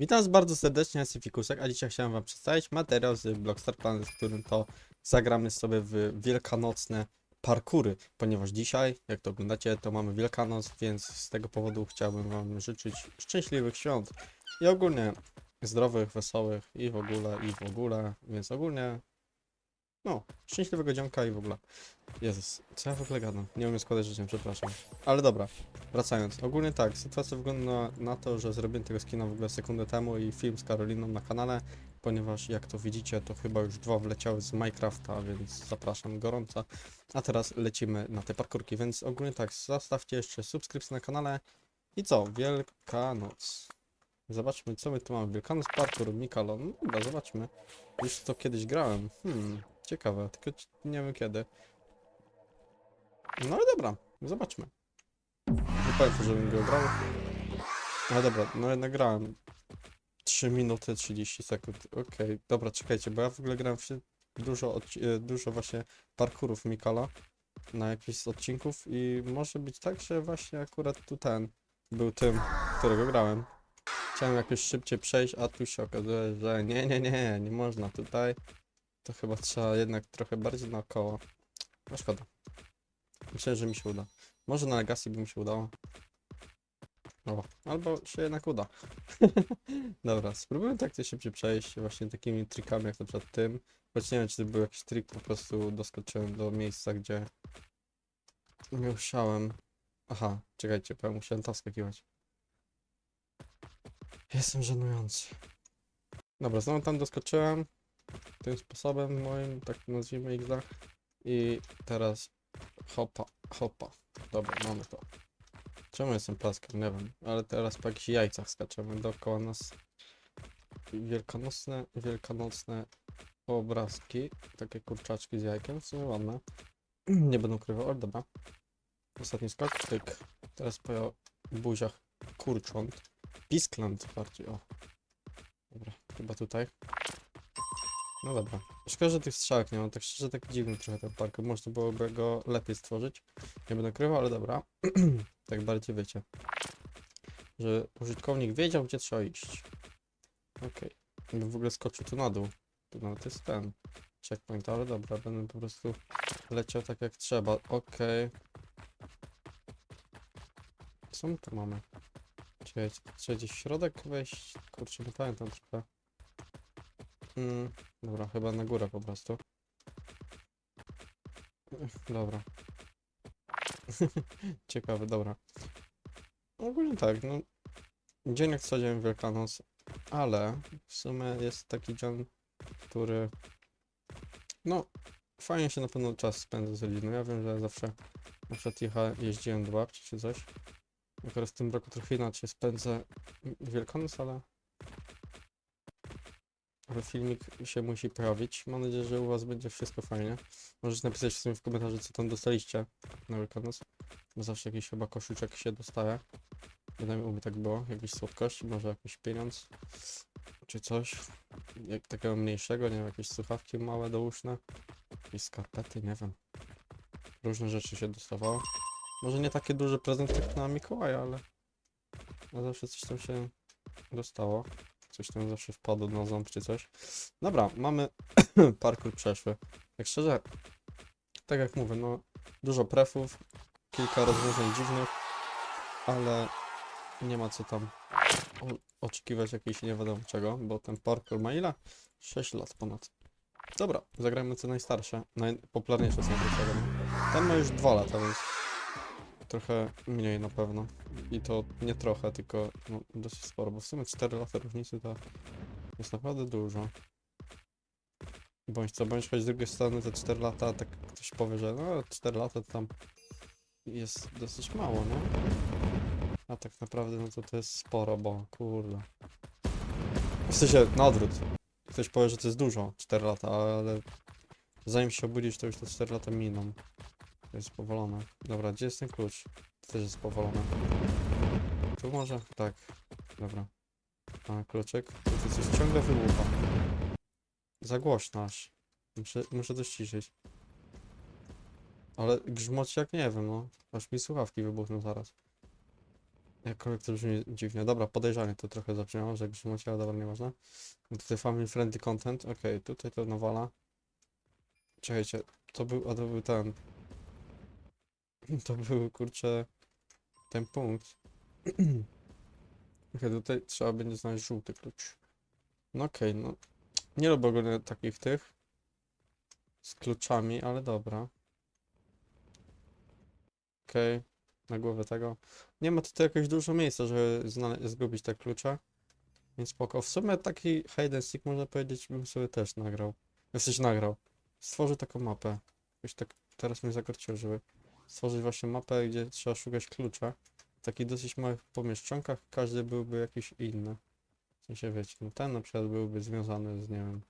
Witam bardzo serdecznie, jestem Fikusek, a dzisiaj chciałem wam przedstawić materiał z Blockstar Planet, w którym to zagramy sobie w wielkanocne parkury, ponieważ dzisiaj, jak to oglądacie, to mamy Wielkanoc, więc z tego powodu chciałbym wam życzyć szczęśliwych świąt. I ogólnie zdrowych, wesołych i w ogóle, i w ogóle, więc ogólnie, no, szczęśliwego dzionka i w ogóle. Jezus, co ja w ogóle gadam? Nie umiem składać życzeń, przepraszam. Ale dobra, Wracając, ogólnie tak, sytuacja wygląda na to, że zrobiłem tego skina w ogóle sekundę temu i film z Karoliną na kanale, ponieważ jak to widzicie, to chyba już dwa wleciały z Minecrafta, więc zapraszam gorąco. A teraz lecimy na te parkurki, więc ogólnie tak, zostawcie jeszcze subskrypcję na kanale i co, Wielkanoc. Zobaczmy, co my tu mamy. Wielkanoc, parkour, Mikalon. No dobra, zobaczmy. Już to kiedyś grałem. Hmm, ciekawe, tylko nie wiem kiedy. No ale dobra, zobaczmy. Nie pamiętam, żebym go grał. No dobra, no jednak grałem. 3 minuty 30 sekund. Okej, dobra, czekajcie, bo ja w ogóle grałem w dużo, e, dużo właśnie parkurów Mikala na jakichś z odcinków i może być tak, że właśnie akurat tu ten był tym, którego grałem. Chciałem jakoś szybciej przejść, a tu się okazuje, że nie, nie, nie, nie można tutaj. To chyba trzeba jednak trochę bardziej naokoło. No szkoda. Myślę, że mi się uda. Może na Legacy by mi się udało. O, albo się jednak uda. Dobra, spróbujmy tak to szybciej przejść właśnie takimi trikami jak na przykład tym. Choć nie wiem, czy to był jakiś trik, po prostu doskoczyłem do miejsca, gdzie nie musiałem. Aha, czekajcie, bo ja musiałem tam skakiwać. Jestem żenujący. Dobra, znowu tam doskoczyłem. Tym sposobem moim, tak nazwijmy ich za. I teraz hopa, hopa. Dobra, mamy to. Czemu jestem plaskiem? Nie wiem, ale teraz po jakichś jajcach skaczemy dookoła nas. Wielkanocne, wielkanocne obrazki. Takie kurczaczki z jajkiem, w ładne. Nie będę ukrywał, ale dobra. Ostatni skok, tyk. Teraz po buziach kurcząt. Piskland bardziej, o. Dobra, chyba tutaj. No dobra. Szkoda, że tych strzałek nie ma, tak szczerze tak dziwny trochę ten park. Można byłoby go lepiej stworzyć. Nie będę krywał, ale dobra. tak bardziej wiecie. Że użytkownik wiedział, gdzie trzeba iść. Okej. Bym w ogóle skoczył tu na dół. Tu nawet jest ten checkpoint, ale dobra, będę po prostu leciał tak jak trzeba. Okej. Co my tu mamy? Czekajcie, trzeba gdzieś w środek wejść? Kurczę, nie pamiętam trochę. Mm, dobra, chyba na górę po prostu. Dobra. Ciekawe, dobra. Ogólnie tak, no. Dzień jak co dzień Wielkanoc, ale w sumie jest taki dzień, który. No, fajnie się na pewno czas spędza z rodziną. Ja wiem, że zawsze na przykład jeździłem do babci czy coś. Akurat w tym roku trochę inaczej spędzę Wielkanoc, ale ale filmik się musi pojawić. Mam nadzieję, że u was będzie wszystko fajnie. Możecie napisać w sumie w komentarzu, co tam dostaliście na Wielkanoc. Bo zawsze jakiś chyba koszyczek się dostaje. Przynajmniej u mnie tak było. Jakiś słodkość, może jakiś pieniądz. Czy coś. Jak takiego mniejszego, nie wiem, jakieś słuchawki małe douszne. Jakieś skarpety, nie wiem. Różne rzeczy się dostawało. Może nie takie duże prezenty jak na Mikołaja, ale... ale zawsze coś tam się dostało. Coś tam zawsze wpadło na ząb czy coś. Dobra, mamy parkour przeszły. Jak szczerze, tak jak mówię, no dużo prefów, kilka rozwiązań dziwnych, ale nie ma co tam oczekiwać jakiejś nie wiadomo czego, bo ten parkour ma ile? 6 lat ponad. Dobra, zagrajmy co najstarsze, najpopularniejsze są te serie. Ten ma już 2 lata, więc trochę mniej na pewno. I to nie trochę, tylko no, dosyć sporo, bo w sumie 4 lata różnicy to jest naprawdę dużo. Bądź co, bądź choć z drugiej strony te 4 lata, tak ktoś powie, że no 4 lata to tam jest dosyć mało, nie? A tak naprawdę no to to jest sporo, bo kurde. W sensie na odwrót. Ktoś powie, że to jest dużo, 4 lata, ale zanim się obudzisz, to już te 4 lata miną. To jest powolone. Dobra, gdzie jest ten klucz? To też jest powolone. Tu może? Tak. Dobra. A, kluczyk. Tu coś ciągle wyłupa. Za głośno aż. Muszę, muszę to ściszyć. Ale grzmoci jak nie wiem, no. Aż mi słuchawki wybuchną zaraz. Jakkolwiek to brzmi dziwnie. Dobra, podejrzanie to trochę zabrzmiało, że grzymocie, ale dobra, nieważne. Tutaj family friendly content. Okej, tutaj to nawala. Czekajcie, to był, a to był ten. To był, kurczę, ten punkt. Okej, tutaj trzeba będzie znaleźć żółty klucz. No okej, no. Nie lubię ogólnie takich tych. Z kluczami, ale dobra. Okej, na głowę tego. Nie ma tutaj jakoś dużo miejsca, żeby zgubić te klucze. Więc spoko. W sumie taki hide and seek można powiedzieć bym sobie też nagrał. Jesteś nagrał. Stworzył taką mapę. Jakoś tak teraz mnie zakorciło, żeby stworzyć właśnie mapę, gdzie trzeba szukać klucza. W takich dosyć małych pomieszczonkach każdy byłby jakiś inny. W sensie wiecie, no ten na przykład byłby związany z, nie wiem,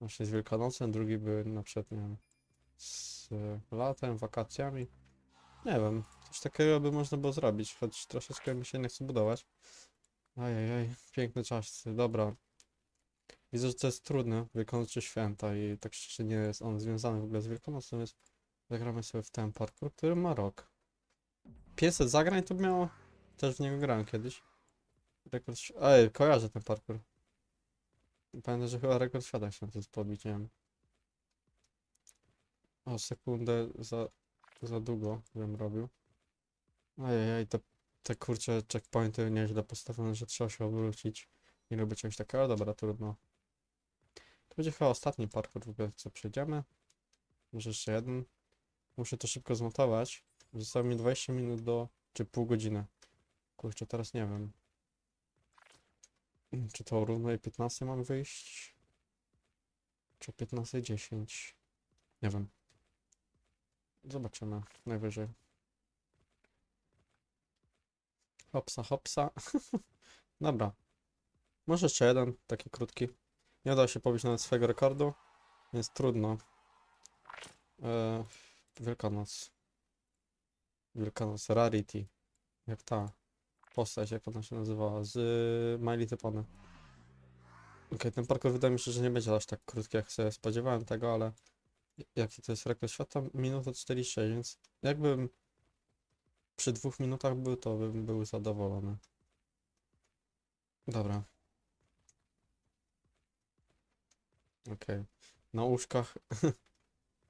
właśnie z Wielkanocem, drugi by na przykład, nie wiem, z e, latem, wakacjami. Nie wiem, coś takiego by można było zrobić, choć troszeczkę mi się nie chce budować. Ajajaj, piękny czas, dobra. Widzę, że to jest trudne, Wielkanocy święta i tak szczerze nie jest on związany w ogóle z Wielkanocą, więc zagramy sobie w ten parkour, który ma rok. 500 zagrań to miało? Też w niego grałem kiedyś. Rekord... Ej, kojarzę ten parkour. Pamiętam, że chyba rekord świata chciałem to podbić, nie wiem. O, sekundę za, za długo bym robił. Ojej, te, te kurcze checkpointy nieźle postawione, że trzeba się obrócić. Nie lubię czegoś takiego, dobra, trudno. To będzie chyba ostatni parkour w ogóle, co przejdziemy. Może jeszcze jeden. Muszę to szybko zmontować. Zostało mi 20 minut do... czy pół godziny. Kurczę, teraz nie wiem. Mm, Czy to o równej 15 mam wyjść? Czy o 15.10? Nie wiem. Zobaczymy. Najwyżej. Hopsa, hopsa. Dobra. Może jeszcze jeden, taki krótki. Nie udało się pobić nawet swojego rekordu, więc trudno. Eee, Wielkanoc. Wielkanoc Rarity. Jak ta postać, jak ona się nazywała, z My Little Pony. Okej, ten parkour wydaje mi się, że nie będzie aż tak krótki, jak sobie spodziewałem tego, ale jaki to jest rekord świata? Minuta 46, więc jakbym przy dwóch minutach był, to bym był zadowolony. Dobra. Okej. Na łóżkach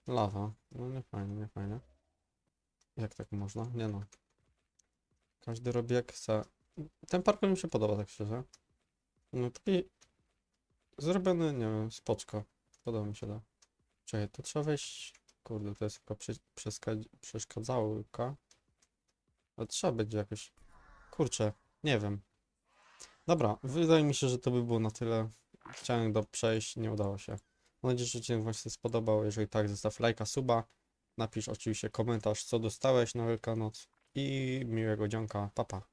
lawa. No nie fajnie, nie fajnie. Jak tak można? Nie no. Każdy robi jak chce. Ten parkour mi się podoba, tak szczerze. No taki zrobiony, nie wiem, spoczko. Podoba mi się to. Czekaj, tu trzeba wejść. Kurde, to jest przeska- przeszkadzałka. Ale trzeba będzie jakoś. Kurczę, nie wiem. Dobra, wydaje mi się, że to by było na tyle. Chciałem do przejść, nie udało się. Mam nadzieję, że Ci właśnie spodobał. Jeżeli tak, zostaw lajka, suba. Napisz oczywiście komentarz, co dostałeś na Wielkanoc. I miłego dzionka, papa.